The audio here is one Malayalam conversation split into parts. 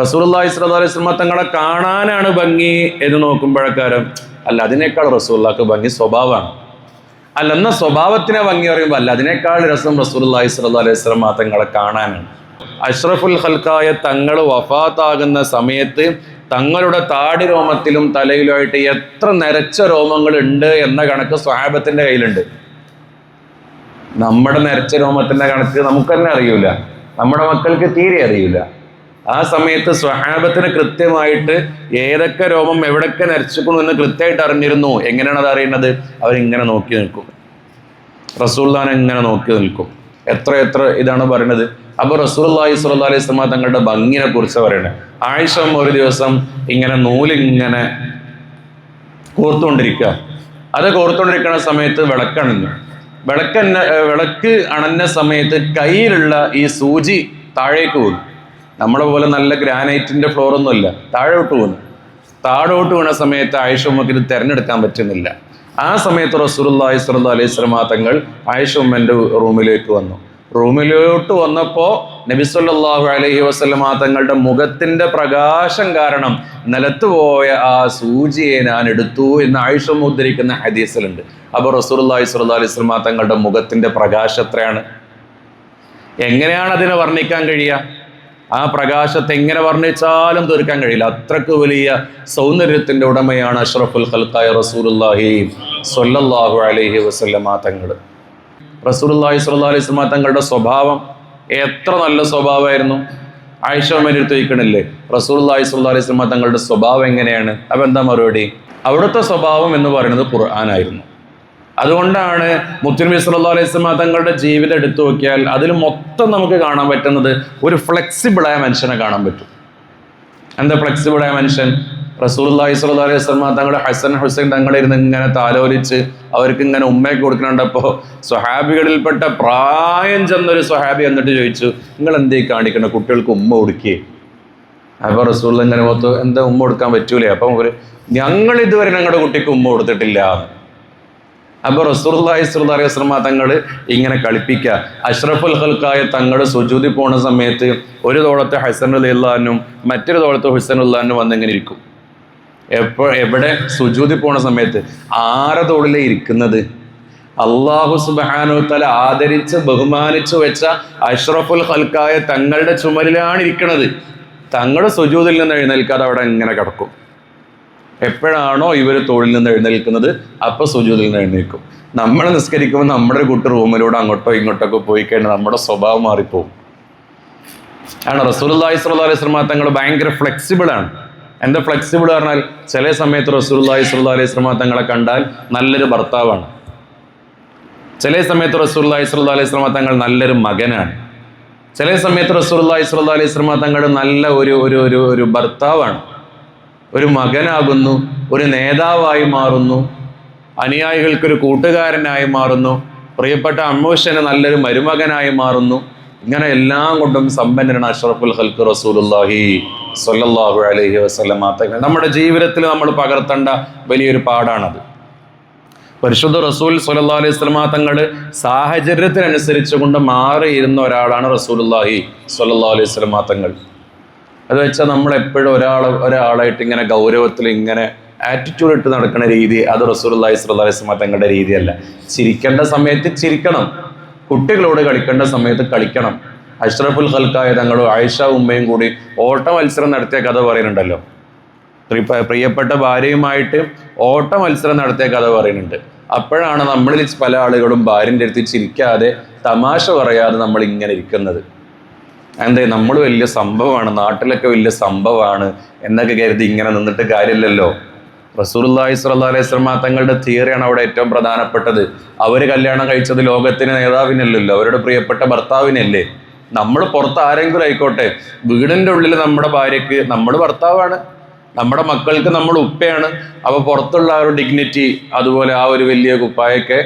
അലൈഹി വസല്ലം തങ്ങളെ കാണാനാണ് ഭംഗി എന്ന് നോക്കുമ്പോഴക്കാരം അല്ല അതിനേക്കാൾ റസൂലുള്ളാഹിക്ക് ഭംഗി സ്വഭാവമാണ്. അല്ല എന്ന സ്വഭാവത്തിനെ ഭംഗി പറയുമ്പോൾ അല്ല അതിനേക്കാൾ രസം റസൂലുള്ളാഹി സ്വല്ലല്ലാഹു അലൈഹി വസല്ലം തങ്ങളെ കാണാനാണ്. അഷ്റഫുൽ ഹൽക്കായ തങ്ങൾ വഫാത്താകുന്ന സമയത്ത് തങ്ങളുടെ താടി രോമത്തിലും തലയിലുമായിട്ട് എത്ര നിരച്ച രോമങ്ങൾ ഉണ്ട് എന്ന കണക്ക് സ്വഹാബത്തിന്റെ കയ്യിലുണ്ട്. നമ്മുടെ നിരച്ച രോമത്തിന്റെ കണക്ക് നമുക്ക് തന്നെ അറിയൂല. നമ്മുടെ മക്കൾക്ക് തീരെ അറിയൂല. ആ സമയത്ത് സ്വഹാബത്തിന് കൃത്യമായിട്ട് ഏതൊക്കെ രോമം എവിടൊക്കെ നരച്ചിക്കണു എന്ന് കൃത്യമായിട്ട് അറിഞ്ഞിരുന്നു. എങ്ങനെയാണ് അത് അറിയുന്നത്? അവരിങ്ങനെ നോക്കി നിൽക്കും. റസൂല്ലാൻ എങ്ങനെ നോക്കി നിൽക്കും. എത്ര എത്ര ഇതാണ് പറയുന്നത്? അപ്പൊ റസൂല്ലി സ്വല്ലാ അലൈഹി സ്വലാ തങ്ങളുടെ ഭംഗിനെ കുറിച്ച് പറയണേ ആയിഷ ഒരു ദിവസം ഇങ്ങനെ നൂലിങ്ങനെ കോർത്തുകൊണ്ടിരിക്കുക. അത് കോർത്തുകൊണ്ടിരിക്കുന്ന സമയത്ത് വിളക്കണഞ്ഞു. വിളക്കന്ന വിളക്ക് അണഞ്ഞ സമയത്ത് കയ്യിലുള്ള ഈ സൂചി താഴേക്ക് വീണു. നമ്മളെ പോലെ നല്ല ഗ്രാനൈറ്റിന്റെ ഫ്ലോർ ഒന്നുമില്ല താഴോട്ട് വീണു താഴോട്ട് വീണ സമയത്ത് ആയിഷ ഉമ്മക്ക് തെരഞ്ഞെടുക്കാൻ പറ്റുന്നില്ല. ആ സമയത്ത് റസൂലുള്ളാഹി സ്വല്ലല്ലാഹു അലൈഹി സ്വലമാ തങ്ങൾ ആയിഷ ഉമ്മന്റെ റൂമിലേക്ക് വന്നു. റൂമിലോട്ട് വന്നപ്പോ നബി സല്ലല്ലാഹു അലൈഹി വസല്ലമ തങ്ങളുടെ മുഖത്തിന്റെ പ്രകാശം കാരണം നിലത്ത് പോയ ആ സൂചിയെ ഞാൻ എടുത്തു എന്ന് ആയിഷ ഉദ്ധരിക്കുന്ന ഹദീസിലുണ്ട്. അപ്പോൾ റസൂലുള്ളാഹി സ്വല്ലല്ലാഹു അലൈഹി വസല്ലമ തങ്ങളുടെ മുഖത്തിന്റെ പ്രകാശം എത്രയാണ്? എങ്ങനെയാണ് അതിനെ വർണിക്കാൻ കഴിയുക? ആ പ്രകാശത്തെ എങ്ങനെ വർണിച്ചാലും തീർക്കാൻ കഴിയില്ല. അത്രയ്ക്ക് വലിയ സൗന്ദര്യത്തിന്റെ ഉടമയാണ് അഷ്റഫുൽ ഖൽക്കായ റസൂലുള്ളാഹി സ്വല്ലല്ലാഹു അലൈഹി വസല്ലമ തങ്ങൾ റസൂലുള്ളാഹി സ്വല്ലല്ലാഹു അലൈഹി തങ്ങളുടെ സ്വഭാവം എത്ര നല്ല സ്വഭാവമായിരുന്നു. ആയിഷ അടുത്ത് ചോദിക്കണില്ലേ സ്വല്ലല്ലാഹു അലൈഹി വസല്ലമ തങ്ങളുടെ സ്വഭാവം എങ്ങനെയാണ്? അപ്പം എന്താ മറുപടി? അവിടുത്തെ സ്വഭാവം എന്ന് പറയുന്നത് ഖുർആനായിരുന്നു. അതുകൊണ്ടാണ് മുത്തുനബി സല്ലല്ലാഹു അലൈഹി തങ്ങളുടെ ജീവിതം എടുത്തു നോക്കിയാൽ അതിൽ മൊത്തം നമുക്ക് കാണാൻ പറ്റുന്നത് ഒരു ഫ്ലെക്സിബിളായ മനുഷ്യനെ കാണാൻ പറ്റും. എന്താ ഫ്ലെക്സിബിളായ മനുഷ്യൻ? റസൂലുള്ളാഹി സ്വല്ലല്ലാഹു അലൈഹി വസല്ലം തങ്ങളുടെ ഹസൻ ഹുസൈൻ തങ്ങളെ ഇരുന്ന് ഇങ്ങനെ താലോലിച്ച് അവർക്ക് ഇങ്ങനെ ഉമ്മയൊക്കെ കൊടുക്കുന്നുണ്ടപ്പോൾ സ്വഹാബികളിൽപ്പെട്ട പ്രായം ചെന്നൊരു സ്വഹാബി എന്നിട്ട് ചോദിച്ചു നിങ്ങൾ എന്തേ കാണിക്കണം? കുട്ടികൾക്ക് ഉമ്മ കൊടുക്കേ. അപ്പോൾ റസൂലുള്ള ഇങ്ങനെ മൊത്തം എന്താ ഉമ്മ കൊടുക്കാൻ പറ്റൂലേ? അപ്പം ഒരു ഞങ്ങൾ ഇതുവരെ ഞങ്ങളുടെ കുട്ടിക്ക് ഉമ്മ കൊടുത്തിട്ടില്ല. അപ്പൊ റസൂർലാഹി സ്വല്ലല്ലാഹി അലൈഹി വസല്ലമ തങ്ങൾ ഇങ്ങനെ കളിപ്പിക്കുക അഷ്റഫുൽ ഹൽക്കായ തങ്ങൾ സുജൂതി പോണ സമയത്ത് ഒരു തോളത്തെ ഹസൻ അലിള്ളാനും മറ്റൊരു തോളത്തെ ഹുസൈൻ ഉള്ളാനും വന്നിങ്ങനെ ഇരിക്കും. എപ്പോ എവിടെ? സുജൂതി പോണ സമയത്ത്. ആരെ തോളിലെ ഇരിക്കുന്നത്? അള്ളാഹു സുബാനു തല ആദരിച്ച് ബഹുമാനിച്ചു വെച്ച അഷ്റഫുൽ ഹൽക്കായ തങ്ങളുടെ ചുമലിലാണ് ഇരിക്കുന്നത് തങ്ങളുടെ സുജൂതിൽ നിന്ന് എഴുന്നേൽക്കാതെ അവിടെ ഇങ്ങനെ കിടക്കും. എപ്പോഴാണോ ഇവർ തോളിൽ നിന്ന് എഴുന്നേൽക്കുന്നത് അപ്പൊ സുജൂതിൽ നിന്ന് എഴുന്നേൽക്കും. നമ്മൾ നിസ്കരിക്കുമ്പോൾ നമ്മുടെ കുട്ടി റൂമിലൂടെ അങ്ങോട്ടോ ഇങ്ങോട്ടോ ഒക്കെ പോയി കഴിഞ്ഞാൽ നമ്മുടെ സ്വഭാവം മാറിപ്പോകും ആണ് റസൂലുള്ളാഹി സ്വല്ലല്ലാഹി അലൈഹി തങ്ങൾ ഭയങ്കര ഫ്ലെക്സിബിൾ ആണ്. എന്താ ഫ്ലെക്സിബിൾ പറഞ്ഞാൽ ചില സമയത്ത് റസൂലുള്ളാഹി സ്വല്ലല്ലാഹി അലൈഹി വസല്ലം തങ്ങളെ കണ്ടാൽ നല്ലൊരു ഭർത്താവാണ്. ചില സമയത്ത് റസൂലുള്ളാഹി സ്വല്ലല്ലാഹി അലൈഹി വസല്ലം തങ്ങൾ നല്ലൊരു മകനാണ്. ചില സമയത്ത് റസൂലുള്ളാഹി സ്വല്ലല്ലാഹി അലൈഹി വസല്ലം തങ്ങൾ നല്ല ഒരു ഒരു ഒരു ഭർത്താവാണ്. ഒരു മകനാകുന്നു ഒരു നേതാവായി മാറുന്നു അനുയായികൾക്കൊരു കൂട്ടുകാരനായി മാറുന്നു പ്രിയപ്പെട്ട അമ്മൂഷന് നല്ലൊരു മരുമകനായി മാറുന്നു. ഇങ്ങനെ എല്ലാം കൊണ്ടും സമ്പന്നനാണ് അഷ്റഫുൽ ഹൽക്ക് റസൂലുല്ലാഹി സ്വല്ലല്ലാഹു അലൈഹി വസല്ലം തങ്ങൾ നമ്മുടെ ജീവിതത്തിൽ നമ്മൾ പകർത്തേണ്ട വലിയൊരു പാടാണത് പരിശുദ്ധ റസൂൽ സുല്ലാ അലൈഹി സ്വലമാ തങ്ങൾ സാഹചര്യത്തിനനുസരിച്ച് കൊണ്ട് മാറിയിരുന്ന ഒരാളാണ് റസൂലുല്ലാഹി സൊല്ലാ അലൈഹി സ്വലമാ തങ്ങൾ. അത് വെച്ചാൽ നമ്മൾ എപ്പോഴും ഒരാൾ ഒരാളായിട്ട് ഇങ്ങനെ ഗൗരവത്തിൽ ഇങ്ങനെ ആറ്റിറ്റ്യൂഡ് ഇട്ട് നടക്കുന്ന രീതി അത് അലൈഹി വസല്ലം തങ്ങളുടെ രീതിയല്ല. ചിരിക്കേണ്ട സമയത്ത് ചിരിക്കണം. കുട്ടികളോട് കളിക്കേണ്ട സമയത്ത് കളിക്കണം. അഷ്റഫുൽ ഖൽക്കായ തങ്ങളും ആയിഷ ഉമ്മയും കൂടി ഓട്ട മത്സരം നടത്തിയ കഥ പറയുന്നുണ്ടല്ലോ. പ്രിയപ്പെട്ട ഭാര്യയുമായിട്ട് ഓട്ട മത്സരം നടത്തിയ കഥ പറയുന്നുണ്ട്. അപ്പോഴാണ് നമ്മളിൽ പല ആളുകളും ഭാര്യന്റെ അടുത്ത് ചിരിക്കാതെ തമാശ പറയാതെ നമ്മൾ ഇങ്ങനെ ഇരിക്കുന്നത്. എന്തേ നമ്മൾ വലിയ സംഭവമാണ് നാട്ടിലൊക്കെ വലിയ സംഭവമാണ് എന്നൊക്കെ കരുതി ഇങ്ങനെ നിന്നിട്ട് കാര്യമില്ലല്ലോ. റസൂലുള്ളാഹി സ്വല്ലല്ലാഹി അലൈഹി വസല്ലം തങ്ങളുടെ തിയറിയാണ് അവിടെ ഏറ്റവും പ്രധാനപ്പെട്ടത്. അവർ കല്യാണം കഴിച്ചത് ലോകത്തിന് നേതാവിനല്ലല്ലോ അവരുടെ പ്രിയപ്പെട്ട ഭർത്താവിനല്ലേ. നമ്മൾ പുറത്ത് ആരെങ്കിലും ആയിക്കോട്ടെ വീടിന്റെ ഉള്ളിൽ നമ്മുടെ ഭാര്യയ്ക്ക് നമ്മൾ ഭർത്താവാണ് നമ്മുടെ മക്കൾക്ക് നമ്മൾ ഉപ്പയാണ് അപ്പോൾ പുറത്തുള്ള ആ ഒരു ഡിഗ്നിറ്റി അതുപോലെ ആ ഒരു വലിയ കുപ്പായൊക്കെ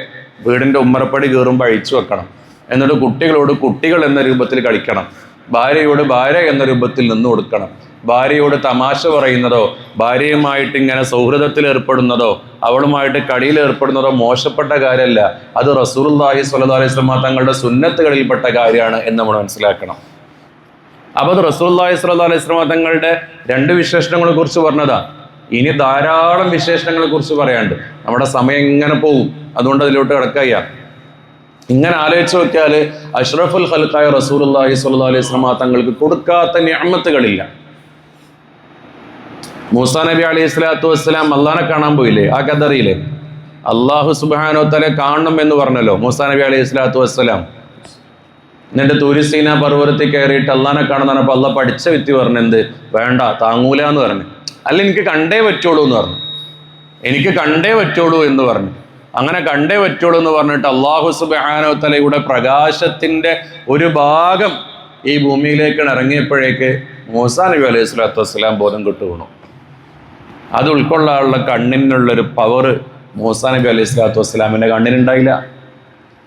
വീടിന്റെ ഉമ്മറപ്പടി കയറുമ്പോൾ അഴിച്ചു വെക്കണം. എന്നിട്ട് കുട്ടികളോട് കുട്ടികൾ എന്ന രൂപത്തിൽ കളിക്കണം. ഭാര്യയോട് ഭാര്യ എന്ന രൂപത്തിൽ നിന്ന് കൊടുക്കണം. ഭാര്യയോട് തമാശ പറയുന്നതോ ഭാര്യയുമായിട്ട് ഇങ്ങനെ സൗഹൃദത്തിൽ ഏർപ്പെടുന്നതോ അവളുമായിട്ട് കളിയിൽ ഏർപ്പെടുന്നതോ മോശപ്പെട്ട കാര്യമല്ല. അത് റസൂലുള്ളാഹി സ്വല്ലല്ലാഹി അലൈഹി വസല്ലം തങ്ങളുടെ സുന്നത്തുകളിൽപ്പെട്ട കാര്യമാണ് എന്ന് നമ്മൾ മനസ്സിലാക്കണം. അപ്പൊ അത് സ്വല്ലല്ലാഹു അലൈഹി വസല്ലം തങ്ങളുടെ രണ്ട് വിശേഷണങ്ങളെ കുറിച്ച് പറഞ്ഞതാ. ഇനി ധാരാളം വിശേഷണങ്ങളെ കുറിച്ച് പറയാണ്ട് നമ്മുടെ സമയം ഇങ്ങനെ പോകും? അതുകൊണ്ട് അതിലോട്ട് കിടക്കുക ഇങ്ങനെ ആലോചിച്ച് നോക്കിയാൽ അഷ്റഫുൽ ഹൽക്കായ റസൂലുള്ളാഹി സ്വല്ലാ അലൈഹി വസല്ലം തങ്ങൾക്ക് കൊടുക്കാത്ത ഞാമത്തുകളില്ല മൂസാ നബി അലൈഹി സ്വലാത്തു വസ്സലാം അള്ളാനെ കാണാൻ പോയില്ലേ? ആ കദറിയില്ലേ അള്ളാഹു സുബാനോ തല കാണണം എന്ന് പറഞ്ഞല്ലോ മൂസാ നബി അലൈഹി സ്വലാത്തു വസ്സലാം. എന്നിട്ട് തൂരിസീന പർവതത്തിൽ കയറിയിട്ട് അള്ളാനെ കാണുന്ന പറഞ്ഞപ്പോൾ അള്ള പഠിച്ച വ്യക്തി പറഞ്ഞെന്ത് വേണ്ട താങ്ങൂല എന്ന് പറഞ്ഞു. അല്ല എനിക്ക് കണ്ടേ പറ്റുള്ളൂ എന്ന് പറഞ്ഞു. എനിക്ക് കണ്ടേ പറ്റുള്ളൂ എന്ന് പറഞ്ഞു. അങ്ങനെ കണ്ടേ പറ്റുള്ളൂ എന്ന് പറഞ്ഞിട്ട് അള്ളാഹു സുബാനോ തലയുടെ പ്രകാശത്തിന്റെ ഒരു ഭാഗം ഈ ഭൂമിയിലേക്ക് ഇറങ്ങിയപ്പോഴേക്ക് മൂസാ നബി അലൈഹി സ്വലാത്തു വസ്സലാം ബോധം കിട്ടുകണു അത് ഉൾക്കൊള്ളാനുള്ള കണ്ണിനുള്ളൊരു പവർ മൂസാ നബി അലൈഹി സ്വലാത്തു വസ്സലാമിന്റെ കണ്ണിനുണ്ടായില്ല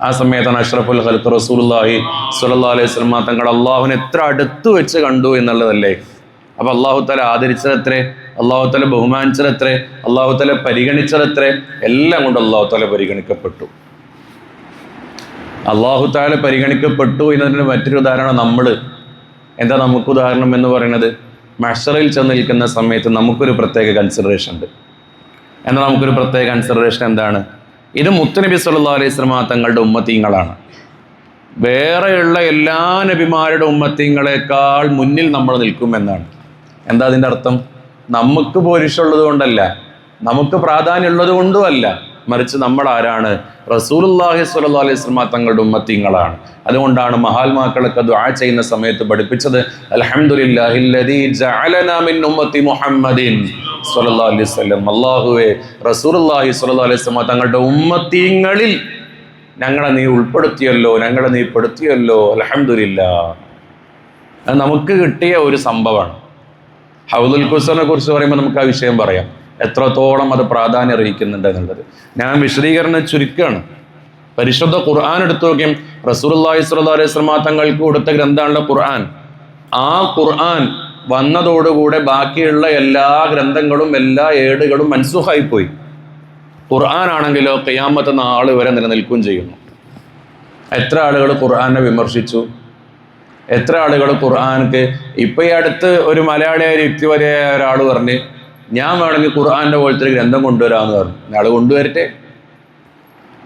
ആ സമയത്താണ് അഷ്റഫുൽ ഖൽക്ക് റസൂലുള്ളാഹി സുല്ലാ അലൈഹി വസല്ലം തങ്ങൾ അള്ളാഹുവിനെ എത്ര അടുത്ത് വെച്ച് കണ്ടു എന്നുള്ളതല്ലേ? അപ്പൊ അള്ളാഹു തല ആദരിച്ചതെത്രേ അള്ളാഹു തല അള്ളാഹുത്തല അള്ളാഹു തല പരിഗണിച്ചതെത്രേ എല്ലാം കൊണ്ട് അള്ളാഹു തല പരിഗണിക്കപ്പെട്ടു. അള്ളാഹു താല പരിഗണിക്കപ്പെട്ടു എന്നതിന് മറ്റൊരു ഉദാഹരണം നമ്മൾ എന്താ നമുക്ക് ഉദാഹരണം എന്ന് പറയുന്നത്? മഷറിൽ ചെന്ന് നിൽക്കുന്ന സമയത്ത് നമുക്കൊരു പ്രത്യേക കൺസിഡറേഷൻ ഉണ്ട്. എന്നാൽ നമുക്കൊരു പ്രത്യേക കൺസിഡറേഷൻ എന്താണ്? ഇത് മുത്തുനബി സല്ലാ അലൈഹി സ്വലമ തങ്ങളുടെ ഉമ്മത്തീങ്ങളാണ്. വേറെയുള്ള എല്ലാ നബിമാരുടെ ഉമ്മത്തീങ്ങളെക്കാൾ മുന്നിൽ നമ്മൾ നിൽക്കുമെന്നാണ് എന്താ അതിന്റെ അർത്ഥം? നമുക്ക് പോരിഷുള്ളത് കൊണ്ടല്ല. നമുക്ക് പ്രാധാന്യമുള്ളത് കൊണ്ടും അല്ല മറിച്ച് നമ്മൾ ആരാണ് റസൂലുല്ലാഹി സ്വല്ലല്ലാഹു അലൈഹി വസല്ലം തങ്ങളുടെ ഉമ്മത്തിങ്ങളാണ്. അതുകൊണ്ടാണ് മഹാത്മാക്കളൊക്കെ ദുആ ചെയ്യുന്ന സമയത്ത് പഠിപ്പിച്ചത് ഉമ്മത്തി മുഹമ്മദിൻ സ്വല്ലല്ലാഹു അലൈഹി വസല്ലം. തങ്ങളുടെ ഉമ്മത്തിങ്ങളിൽ ഞങ്ങളെ നീ ഉൾപ്പെടുത്തിയല്ലോ ഞങ്ങളെ നീ പെടുത്തിയല്ലോ. അത് നമുക്ക് കിട്ടിയ ഒരു സംഭവമാണ്. ഹൗദുൽ കുസറിനെ കുറിച്ച് പറയുമ്പോൾ നമുക്ക് ആ വിഷയം പറയാം. എത്രത്തോളം അത് പ്രാധാന്യം അറിയിക്കുന്നുണ്ട് എന്നുള്ളത്. ഞാൻ വിശദീകരണം ചുരുക്കുകയാണ് പരിശുദ്ധ ഖുർആൻ എടുത്തു നോക്കിയും റസൂലുള്ളാഹി സ്വല്ലാ അലൈഹി വസല്ലം തങ്ങൾക്ക് കൊടുത്ത ഗ്രന്ഥമാണല്ലോ ഖുർആൻ. ആ ഖുർആൻ വന്നതോടുകൂടെ ബാക്കിയുള്ള എല്ലാ ഗ്രന്ഥങ്ങളും എല്ലാ ഏടുകളും മൻസുഹായി പോയി ഖുർആൻ ആണെങ്കിലോ കയ്യാമത്തെ നാൾ വരെ നിലനിൽക്കുകയും ചെയ്യുന്നു. എത്ര ആളുകൾ ഖുർആനെ വിമർശിച്ചു? എത്ര ആളുകൾ ഖുർആാനക്ക് ഇപ്പൊ ഈ അടുത്ത് ഒരു മലയാളിയായ ഒരു വരെ ഒരാൾ പറഞ്ഞ് ഞാൻ വേണമെങ്കിൽ ഖുർആാന്റെ പോലത്തെ ഒരു ഗ്രന്ഥം കൊണ്ടുവരാമെന്ന് പറഞ്ഞു. അയാൾ കൊണ്ടുവരട്ടെ?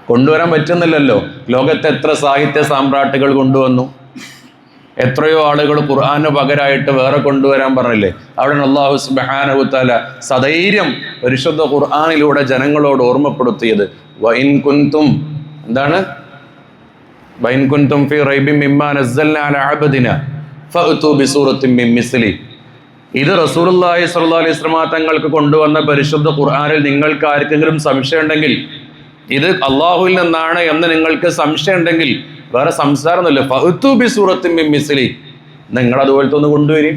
കൊണ്ടുവരാൻ പറ്റുന്നില്ലല്ലോ. ലോകത്ത് എത്ര സാഹിത്യ സാമ്രാട്ടുകൾ കൊണ്ടുവന്നു? എത്രയോ ആളുകൾ ഖുർആാന് പകരമായിട്ട് വേറെ കൊണ്ടുവരാൻ പറഞ്ഞില്ലേ? അവിടെ അള്ളാഹു സുബാനഹുത്താല സധൈര്യം പരിശുദ്ധ ഖുർആാനിലൂടെ ജനങ്ങളോട് ഓർമ്മപ്പെടുത്തിയത്. വൈൻ കുന്തും എന്താണ്? വൈൻ കുന്തും ഫി റൈബി മിമ്മാ നസ്സൽന അല അബ്ദിന ഫഅതു ബിസൂറത്തിൻ മിൻ മിസ്ലി. ഇത് റസൂലുള്ളാഹി സ്വല്ലല്ലാഹി അലൈഹി വസല്ലം തങ്ങൾക്ക് കൊണ്ടുവന്ന പരിശുദ്ധ ഖുർആനിൽ നിങ്ങൾക്ക് ആർക്കെങ്കിലും സംശയം ഉണ്ടെങ്കിൽ ഇത് അള്ളാഹുവിൽ നിന്നാണ് എന്ന് നിങ്ങൾക്ക് സംശയം ഉണ്ടെങ്കിൽ വേറെ സംസാരമൊന്നുമില്ല. ഫഅതു ബിസൂറത്തിൻ മിൻ മിസ്ലി. നിങ്ങൾ അതുപോലത്തെ ഒന്ന് കൊണ്ടുവരും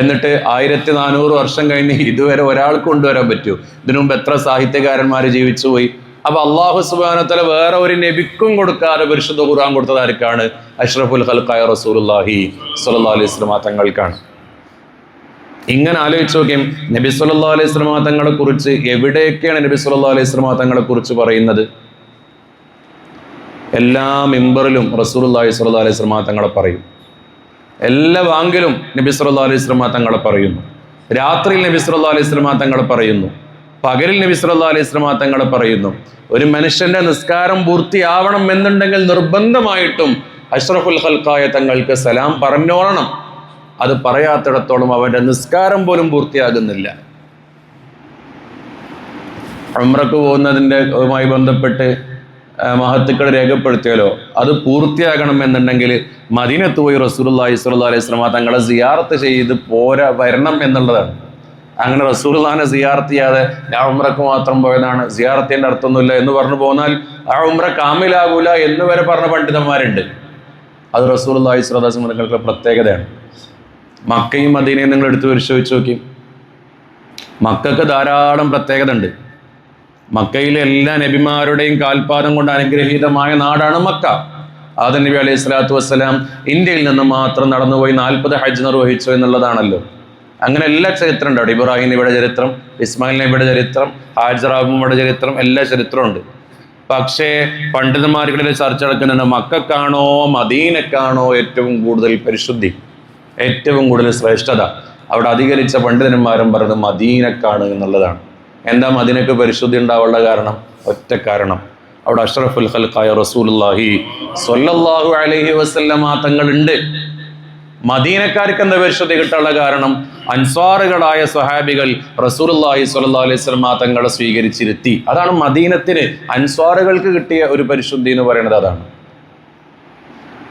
എന്നിട്ട് ആയിരത്തി നാനൂറ് വർഷം കഴിഞ്ഞ് ഇതുവരെ ഒരാൾക്ക് കൊണ്ടുവരാൻ പറ്റൂ. ഇതിനു മുമ്പ് എത്ര സാഹിത്യകാരന്മാർ ജീവിച്ചു പോയി അപ്പൊ അള്ളാഹു സുബാനത്തല വേറെ ഒരു നബിക്കും കൊടുക്കാതെ പരിശുദ്ധ ഖുർആൻ കൊടുത്തത് ആർക്കാണ്? അഷ്റഫുൽ ഹൽക്കായ റസൂലുല്ലാഹി സുല്ലാ അലൈഹി തങ്ങൾക്കാണ്. ഇങ്ങനെ ആലോചിച്ച് നോക്കിയും നബി സുല്ലാ അലൈഹി സ്വലമാ തങ്ങളെ കുറിച്ച് എവിടെയൊക്കെയാണ് നബി സുല്ലാ അലൈഹി സ്വലമാ തങ്ങളെ കുറിച്ച് പറയുന്നത്? എല്ലാ മെമ്പറിലും റസൂലുള്ളാഹി സുല്ലാ അലൈഹി സ്വലമാ തങ്ങളെ പറയും. എല്ലാ ബാങ്കിലും നബി സുല്ലാ അലൈഹി സ്വലമാ തങ്ങളെ പറയുന്നു. രാത്രിയിൽ നബി സുല്ലാ അലൈഹി സ്വലമാ തങ്ങളെ പറയുന്നു. പകലിൽ നബി സല്ലല്ലാഹു അലൈഹി വസല്ലം തങ്ങൾ പറയുന്നു ഒരു മനുഷ്യന്റെ നിസ്കാരം പൂർത്തിയാവണം എന്നുണ്ടെങ്കിൽ നിർബന്ധമായിട്ടും അഷ്റഫുൽ ഹൽക്കായ തങ്ങൾക്ക് സലാം പറഞ്ഞോളണം. അത് പറയാത്തിടത്തോളം അവന്റെ നിസ്കാരം പോലും പൂർത്തിയാകുന്നില്ല. ഉംറക്ക് പോകുന്നതിന്റെ ബന്ധപ്പെട്ട് മഹത്തുക്കൾ രേഖപ്പെടുത്തിയാലോ അത് പൂർത്തിയാകണം എന്നുണ്ടെങ്കിൽ മദീനത്ത് പോയി റസൂലുള്ളാഹി സ്വല്ലാ അലൈഹി വസല്ലം തങ്ങളെ സിയാറത്ത് ചെയ്ത് പോരാ വരണം എന്നുള്ളതാണ്. അങ്ങനെ റസൂലുള്ളാഹിനെ സിയാറത്ത് ചെയ്യാതെ ഞാൻ ഉംറക്ക് മാത്രം പോയതാണ്. സിയാറത്തിന്റെ അർത്ഥമൊന്നുമില്ല എന്ന് പറഞ്ഞു പോന്നാൽ ആ ഉംറ കാമിലാകൂല എന്ന് വരെ പറഞ്ഞ പണ്ഡിതന്മാരുണ്ട്. അത് റസൂലുള്ളാഹി സ്വല്ലല്ലാഹു അലൈഹി വസല്ലം പ്രത്യേകതയാണ്. മക്കയും മദീനയും നിങ്ങൾ എടുത്തു പരിശോധിച്ച് നോക്കി. മക്കൾക്ക് ധാരാളം പ്രത്യേകത ഉണ്ട് മക്കയിലെ എല്ലാ നബിമാരുടെയും കാൽപാദം കൊണ്ട് അനുഗ്രഹീതമായ നാടാണ് മക്ക. ആദ നബി അലൈഹി സ്വലാത്തു വസ്സലാം ഇന്ത്യയിൽ നിന്ന് മാത്രം നടന്നുപോയി നാൽപ്പത് ഹജ്ജ് നിർവഹിച്ചു എന്നുള്ളതാണല്ലോ. അങ്ങനെ എല്ലാ ചരിത്രം ഉണ്ട് അവിടെ ഇബ്രാഹിം നബിയുടെ ചരിത്രം ഇസ്മായിൽ നബിയുടെ ചരിത്രം ഹാജറാബുമ്മയുടെ ചരിത്രം എല്ലാ ചരിത്രവും ഉണ്ട്. പക്ഷേ പണ്ഡിതന്മാർക്കിടയിൽ ചർച്ച നടക്കുന്നുണ്ട് മക്കൾക്കാണോ മദീനക്കാണോ ഏറ്റവും കൂടുതൽ പരിശുദ്ധി ഏറ്റവും കൂടുതൽ ശ്രേഷ്ഠത? അവിടെ അധികരിച്ച പണ്ഡിതന്മാരും പറയുന്നത് മദീനക്കാണ് എന്നുള്ളതാണ്. എന്താ മദീനക്ക് പരിശുദ്ധി ഉണ്ടാവാനുള്ള കാരണം? ഒറ്റ കാരണം. അവിടെ അഷ്റഫുൽ ഖൽഖായ റസൂലുള്ളാഹി സ്വല്ലല്ലാഹു അലൈഹി വസല്ലമ തങ്ങളുണ്ട്. മദീനക്കാർക്ക് എന്താ പരിശുദ്ധി കിട്ടാനുള്ള കാരണം? അൻസ്വാറുകളായ സ്വഹാബികൾ റസൂലുള്ളാഹി സ്വല്ലല്ലാഹു അലൈഹി വസല്ലമ തങ്ങളെ സ്വീകരിച്ചിരുത്തി. അതാണ് മദീനത്തിന് അൻസ്വാറുകൾക്ക് കിട്ടിയ ഒരു പരിശുദ്ധി എന്ന് പറയുന്നത് അതാണ്.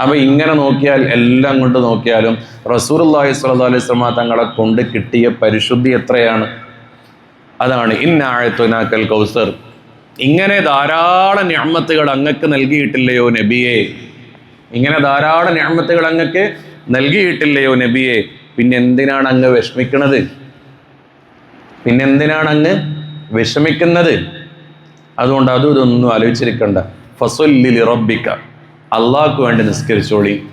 അപ്പൊ ഇങ്ങനെ നോക്കിയാൽ എല്ലാം കൊണ്ട് നോക്കിയാലും റസൂലുള്ളാഹി സ്വല്ലാ അലൈഹി വസല്ലമ തങ്ങളെ കൊണ്ട് കിട്ടിയ പരിശുദ്ധി എത്രയാണ്? അതാണ് ഇന്നാഴത്തുനാക്കൽ കൗസർ. ഇങ്ങനെ ധാരാളം ഞാമത്തുകൾ അങ്ങക്ക് നൽകിയിട്ടില്ലയോ നബിയെ? ഇങ്ങനെ ധാരാളം ഞാമത്തുകൾ അങ്ങക്ക് നൽകിയിട്ടില്ലയോ നബിയെ? പിന്നെ എന്തിനാണ് അങ്ങ് വിഷമിക്കുന്നത് പിന്നെന്തിനാണ് അങ്ങ് വിഷമിക്കുന്നത്? അതുകൊണ്ട് അതും ഇതൊന്നും ആലോചിച്ചിരിക്കണ്ട. ഫസൊല്ലി റബ്ബിക്ക. അള്ളാഹ്ക്ക് വേണ്ടി നിസ്കരിച്ചോളി.